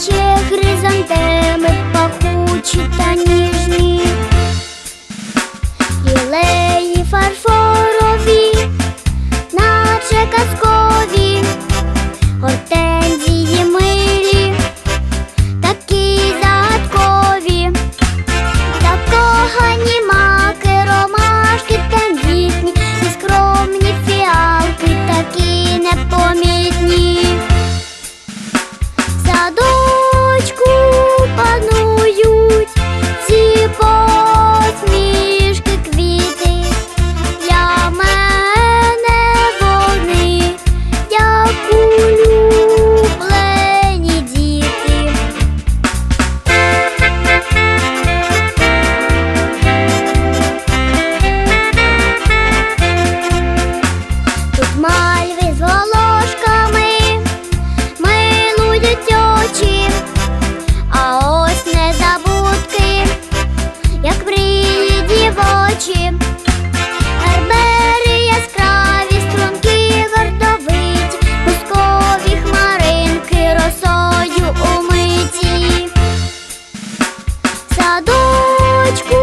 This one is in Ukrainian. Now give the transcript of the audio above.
наче хризантеми, пахучі та ніжні. девочку